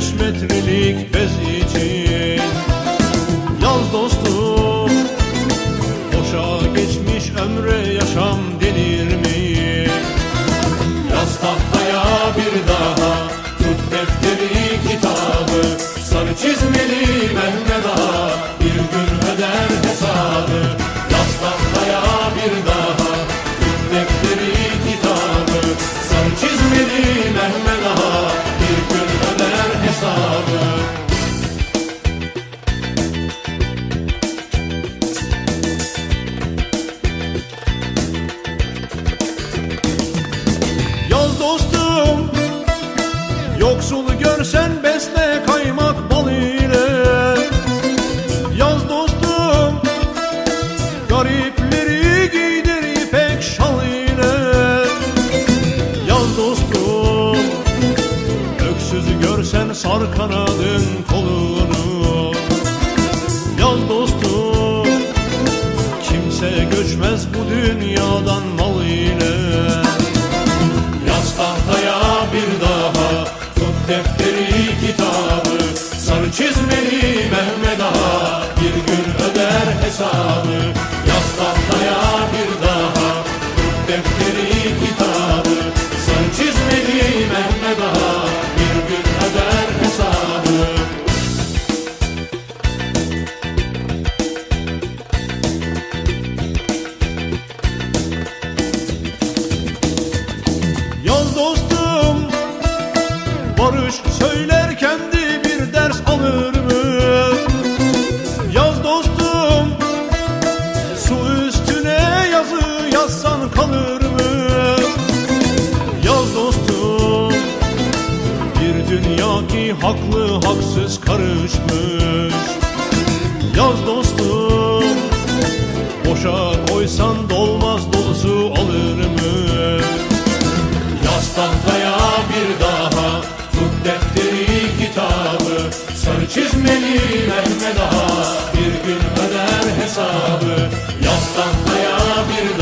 beş metrelik bez için Öksüzü görsen sar kanadın kolunu. Yaz dostum Kimse göçmez bu dünyadan mal ile Yaz tahtaya bir daha Tut defteri kitabı. Sarı çizmeli Mehmet Ağa Bir gün öder hesabı Barış söyler kendi bir ders alır mı? Yaz dostum Su üstüne yazı yazsan kalır mı? Yaz dostum Bir dünya ki haklı haksız karışmış Yaz dostum Boşa Yastan bir